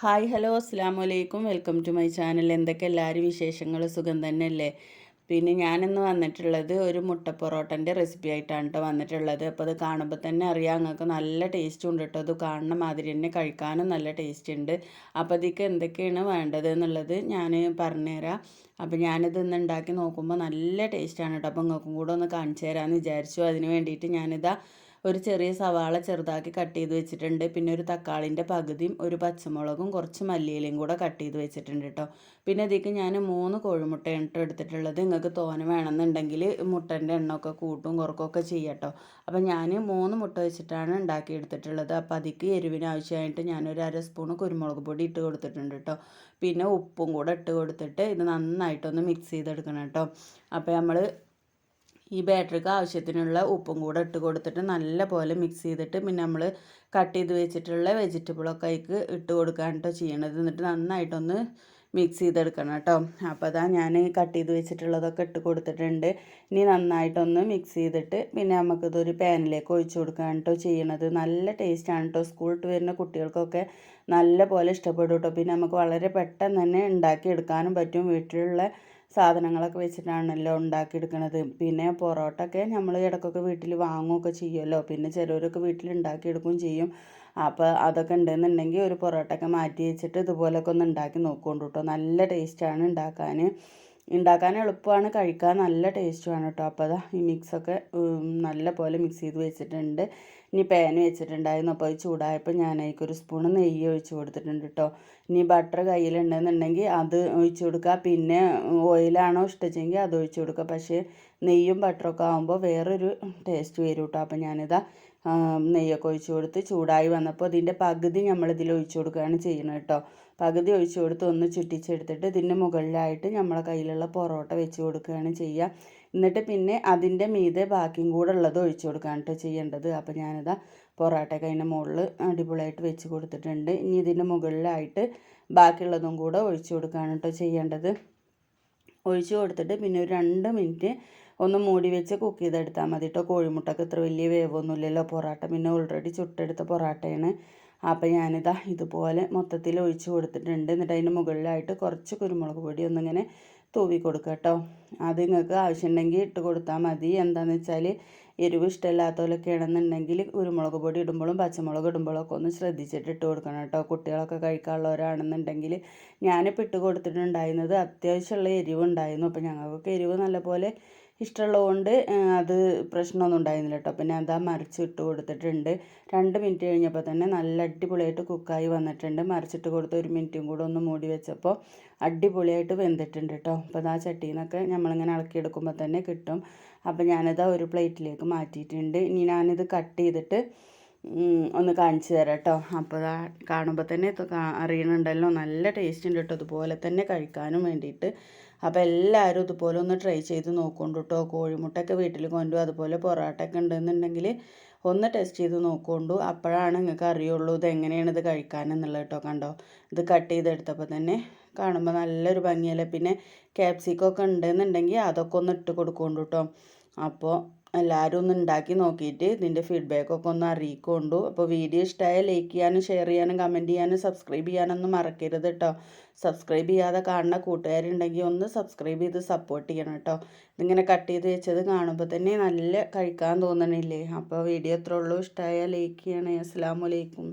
Hi hello അസ്സാം വലൈക്കും welcome to my channel. എന്തൊക്കെ എല്ലാവരും വിശേഷങ്ങൾ സുഖം തന്നെയല്ലേ? പിന്നെ ഞാനിന്ന് വന്നിട്ടുള്ളത് ഒരു മുട്ട പൊറോട്ടന്റെ റെസിപ്പി ആയിട്ടാണ് കേട്ടോ വന്നിട്ടുള്ളത്. അപ്പോൾ അത് കാണുമ്പോൾ തന്നെ അറിയാം നിങ്ങൾക്ക് നല്ല ടേസ്റ്റ് ഉണ്ട് കേട്ടോ അത് കാണുന്ന മാതിരി തന്നെ കഴിക്കാനും നല്ല ടേസ്റ്റ് ഉണ്ട്. അപ്പോൾ അതിക്ക് എന്തൊക്കെയാണ് വേണ്ടത് എന്നുള്ളത് ഞാൻ പറഞ്ഞുതരാം. അപ്പോൾ ഞാനിത് ഇന്ന് ഉണ്ടാക്കി നോക്കുമ്പോൾ നല്ല ടേസ്റ്റാണ് കേട്ടോ അപ്പോൾ നിങ്ങൾക്കും കൂടെ ഒന്ന് കാണിച്ചു തരാമെന്ന് വിചാരിച്ചു. അതിന് വേണ്ടിയിട്ട് ഞാനിതാ ഒരു ചെറിയ സവാള ചെറുതാക്കി കട്ട് ചെയ്ത് വെച്ചിട്ടുണ്ട്. പിന്നെ ഒരു തക്കാളിന്റെ പകുതിയും ഒരു പച്ചമുളകും കുറച്ച് മല്ലിയിലയും കൂടെ കട്ട് ചെയ്ത് വെച്ചിട്ടുണ്ട് കേട്ടോ. പിന്നെ ഇതിലേക്ക് ഞാൻ മൂന്ന് കോഴിമുട്ടയാണ് കേട്ടോ എടുത്തിട്ടുള്ളത്. നിങ്ങൾക്ക് തോന വേണമെന്നുണ്ടെങ്കിൽ മുട്ടന്റെ എണ്ണമൊക്കെ കൂട്ടും കുറക്കൊക്കെ ചെയ്യട്ടോ അപ്പം ഞാൻ മൂന്ന് മുട്ട വെച്ചിട്ടാണ് ഉണ്ടാക്കി എടുത്തിട്ടുള്ളത്. അപ്പോൾ അതിക്ക് എരിവിന് ആവശ്യമായിട്ട് ഞാനൊരു അര സ്പൂൺ കുരുമുളക് പൊടി ഇട്ട് കൊടുത്തിട്ടുണ്ട് കേട്ടോ. പിന്നെ ഉപ്പും കൂടെ ഇട്ട് കൊടുത്തിട്ട് ഇത് നന്നായിട്ടൊന്ന് മിക്സ് ചെയ്തെടുക്കണം കേട്ടോ. അപ്പോൾ നമ്മൾ ഈ ബാറ്ററിക്ക് ആവശ്യത്തിനുള്ള ഉപ്പും കൂടെ ഇട്ട് കൊടുത്തിട്ട് നല്ല പോലെ മിക്സ് ചെയ്തിട്ട് പിന്നെ നമ്മൾ കട്ട് ചെയ്ത് വെച്ചിട്ടുള്ള വെജിറ്റബിളൊക്കെ അതിക്ക് ഇട്ട് കൊടുക്കാൻ കേട്ടോ ചെയ്യണത്. എന്നിട്ട് നന്നായിട്ടൊന്ന് മിക്സ് ചെയ്തെടുക്കണം കേട്ടോ അപ്പോൾ അതാ ഞാൻ കട്ട് ചെയ്ത് വെച്ചിട്ടുള്ളതൊക്കെ ഇട്ട് കൊടുത്തിട്ടുണ്ട്. ഇനി നന്നായിട്ടൊന്ന് മിക്സ് ചെയ്തിട്ട് പിന്നെ നമുക്കിതൊരു പാനിലേക്ക് ഒഴിച്ചു കൊടുക്കാൻ കേട്ടോ ചെയ്യണത്. നല്ല ടേസ്റ്റാണ് കേട്ടോ സ്കൂളിട്ട് വരുന്ന കുട്ടികൾക്കൊക്കെ നല്ല പോലെ ഇഷ്ടപ്പെടും കേട്ടോ പിന്നെ നമുക്ക് വളരെ പെട്ടെന്ന് തന്നെ ഉണ്ടാക്കിയെടുക്കാനും പറ്റും. വീട്ടിലുള്ള സാധനങ്ങളൊക്കെ വെച്ചിട്ടാണല്ലോ ഉണ്ടാക്കിയെടുക്കണത്. പിന്നെ പൊറോട്ട ഒക്കെ നമ്മൾ ഇടയ്ക്കൊക്കെ വീട്ടിൽ വാങ്ങുകയൊക്കെ ചെയ്യുമല്ലോ പിന്നെ ചിലവരൊക്കെ വീട്ടിൽ ഉണ്ടാക്കിയെടുക്കുകയും ചെയ്യും. അപ്പോൾ അതൊക്കെ ഉണ്ടെന്നുണ്ടെങ്കിൽ ഒരു പൊറോട്ടയൊക്കെ മാറ്റി വെച്ചിട്ട് ഇതുപോലൊക്കെ ഒന്ന് ഉണ്ടാക്കി നോക്കുകൊണ്ട് കേട്ടോ നല്ല ടേസ്റ്റാണ് ഉണ്ടാക്കാൻ ഉണ്ടാക്കാൻ എളുപ്പമാണ്. കഴിക്കാൻ നല്ല ടേസ്റ്റുമാണ് കേട്ടോ അപ്പോൾ അതാ ഈ മിക്സൊക്കെ നല്ല പോലെ മിക്സ് ചെയ്ത് വെച്ചിട്ടുണ്ട്. ഇനി പാൻ വെച്ചിട്ടുണ്ടായിരുന്നു. അപ്പോൾ അത് ചൂടായപ്പോൾ ഞാൻ അതിക്കൊരു സ്പൂണ് നെയ്യ് ഒഴിച്ച് കൊടുത്തിട്ടുണ്ട് കേട്ടോ ഇനി ബട്ടർ കയ്യിലുണ്ടെന്നുണ്ടെങ്കിൽ അത് ഒഴിച്ച് കൊടുക്കുക പിന്നെ ഓയിലാണോ ഇഷ്ടമെങ്കിൽ അത് ഒഴിച്ച് കൊടുക്കുക പക്ഷേ നെയ്യും ബട്ടറൊക്കെ ആകുമ്പോൾ വേറൊരു ടേസ്റ്റ് വരും കേട്ടോ അപ്പോൾ ഞാനിതാ നെയ്യൊക്കെ ഒഴിച്ച് കൊടുത്ത് ചൂടായി വന്നപ്പോൾ ഇതിന്റെ പകുതി നമ്മളിതിൽ ഒഴിച്ചു കൊടുക്കുകയാണ് ചെയ്യുന്നത് കേട്ടോ. പകുതി ഒഴിച്ച് കൊടുത്ത് ഒന്ന് ചുറ്റിച്ചെടുത്തിട്ട് ഇതിന്റെ മുകളിലായിട്ട് നമ്മളെ കയ്യിലുള്ള പൊറോട്ട വെച്ച് കൊടുക്കുകയാണ് ചെയ്യുക. എന്നിട്ട് പിന്നെ അതിന്റെ മീതെ ബാക്കിയും കൂടെ ഉള്ളത് ഒഴിച്ചു കൊടുക്കുകയാണ് കേട്ടോ ചെയ്യേണ്ടത്. അപ്പോൾ ഞാനിതാ പൊറോട്ടയൊക്കെ അതിന്റെ മുകളിൽ അടിപൊളിയായിട്ട് വെച്ച് കൊടുത്തിട്ടുണ്ട്. ഇനി ഇതിന്റെ മുകളിലായിട്ട് ബാക്കിയുള്ളതും കൂടെ ഒഴിച്ചു കൊടുക്കുകയാണ് കേട്ടോ ചെയ്യേണ്ടത്. ഒഴിച്ചു കൊടുത്തിട്ട് പിന്നെ ഒരു രണ്ട് മിനിറ്റ് ഒന്ന് മൂടി വെച്ച് കുക്ക് ചെയ്തെടുത്താൽ മതി കേട്ടോ കോഴിമുട്ടക്ക് ഇത്ര വലിയ വേവൊന്നുമില്ലല്ലോ. പൊറോട്ട പിന്നെ ഓൾറെഡി ചുട്ടെടുത്ത പൊറോട്ടയാണ്. അപ്പോൾ ഞാനിതാ ഇതുപോലെ മൊത്തത്തിൽ ഒഴിച്ച് കൊടുത്തിട്ടുണ്ട്. എന്നിട്ട് അതിന്റെ മുകളിലായിട്ട് കുറച്ച് കുരുമുളക് പൊടി ഒന്നിങ്ങനെ തൂവി കൊടുക്കുക കേട്ടോ അത് നിങ്ങൾക്ക് ആവശ്യമുണ്ടെങ്കിൽ ഇട്ട് കൊടുത്താൽ മതി. എന്താണെന്ന് വെച്ചാൽ എരിവ് ഇഷ്ടമില്ലാത്തവരൊക്കെ ആണെന്നുണ്ടെങ്കിൽ കുരുമുളക് പൊടി ഇടുമ്പോഴും പച്ചമുളക് ഇടുമ്പോഴൊക്കെ ഒന്ന് ശ്രദ്ധിച്ചിട്ട് ഇട്ട് കൊടുക്കണം കേട്ടോ കുട്ടികളൊക്കെ കഴിക്കാനുള്ളവരാണെന്നുണ്ടെങ്കിൽ ഞാനിപ്പോൾ ഇട്ട് കൊടുത്തിട്ടുണ്ടായിരുന്നത് അത്യാവശ്യമുള്ള എരിവ് ഉണ്ടായിരുന്നു അപ്പോൾ ഞങ്ങൾക്കൊക്കെ എരിവ് നല്ലപോലെ ഇഷ്ടമുള്ളതുകൊണ്ട് അത് പ്രശ്നമൊന്നും ഉണ്ടായിരുന്നില്ല കേട്ടോ. പിന്നെ അതാ മറിച്ചിട്ട് കൊടുത്തിട്ടുണ്ട്. രണ്ട് മിനിറ്റ് കഴിഞ്ഞപ്പോൾ തന്നെ നല്ല അടിപൊളിയായിട്ട് കുക്കായി വന്നിട്ടുണ്ട്. മറിച്ചിട്ട് കൊടുത്ത് ഒരു മിനിറ്റും കൂടെ ഒന്ന് മൂടി വെച്ചപ്പോൾ അടിപൊളിയായിട്ട് വെന്തിട്ടുണ്ട് കേട്ടോ. അപ്പോൾ ആ ചട്ടിയിൽ നിന്നൊക്കെ നമ്മളിങ്ങനെ ഇളക്കിയെടുക്കുമ്പോൾ തന്നെ കിട്ടും. അപ്പോൾ ഞാനിത് ഒരു പ്ലേറ്റിലേക്ക് മാറ്റിയിട്ടുണ്ട്. ഇനി ഞാനിത് കട്ട് ചെയ്തിട്ട് ഒന്ന് കാണിച്ചു തരാം കേട്ടോ. അപ്പോൾ കാണുമ്പോൾ തന്നെ അറിയണുണ്ടല്ലോ നല്ല ടേസ്റ്റ് ഉണ്ട് കേട്ടോ. അതുപോലെ തന്നെ കഴിക്കാനും വേണ്ടിയിട്ട്. അപ്പോൾ എല്ലാവരും ഇതുപോലെ ഒന്ന് ട്രൈ ചെയ്ത് നോക്കൊണ്ട് കേട്ടോ കോഴിമുട്ടൊക്കെ വീട്ടിൽ കൊണ്ടുപോകും അതുപോലെ പൊറോട്ടയൊക്കെ ഉണ്ടെന്നുണ്ടെങ്കിൽ ഒന്ന് ടെസ്റ്റ് ചെയ്ത് നോക്കൊണ്ടു. അപ്പോഴാണ് നിങ്ങൾക്ക് അറിയുള്ളൂ ഇത് എങ്ങനെയാണ് ഇത് കഴിക്കാനെന്നുള്ളത് കേട്ടോ കണ്ടോ. ഇത് കട്ട് ചെയ്തെടുത്തപ്പോൾ തന്നെ കാണുമ്പോൾ നല്ലൊരു ഭംഗിയല്ലേ. പിന്നെ ക്യാപ്സിക്കൊക്കെ ഉണ്ടെന്നുണ്ടെങ്കിൽ അതൊക്കെ ഒന്ന് ഇട്ട് കൊടുക്കൊണ്ടു കേട്ടോ അപ്പോൾ എല്ലാവരും ഒന്ന് ഉണ്ടാക്കി നോക്കിയിട്ട് ഇതിന്റെ ഫീഡ്ബാക്കൊക്കെ ഒന്ന് അറിയിക്കൊണ്ടു. അപ്പോൾ വീഡിയോ ഇഷ്ടമായ ലൈക്ക് ചെയ്യാനും ഷെയർ ചെയ്യാനും കമന്റ് ചെയ്യാനും സബ്സ്ക്രൈബ് ചെയ്യാനൊന്നും മറക്കരുത് കേട്ടോ സബ്സ്ക്രൈബ് ചെയ്യാതെ കാണുന്ന കൂട്ടുകാരുണ്ടെങ്കിൽ ഒന്ന് സബ്സ്ക്രൈബ് ചെയ്ത് സപ്പോർട്ട് ചെയ്യണം കേട്ടോ ഇതിങ്ങനെ കട്ട് ചെയ്ത് വെച്ചത് കാണുമ്പോൾ തന്നെ നല്ല കഴിക്കാൻ തോന്നണില്ലേ? അപ്പോൾ വീഡിയോ എത്ര ഉള്ളൂ. ഇഷ്ടമായ ലൈക്ക് ചെയ്യണേ. അസ്സാം വലൈക്കും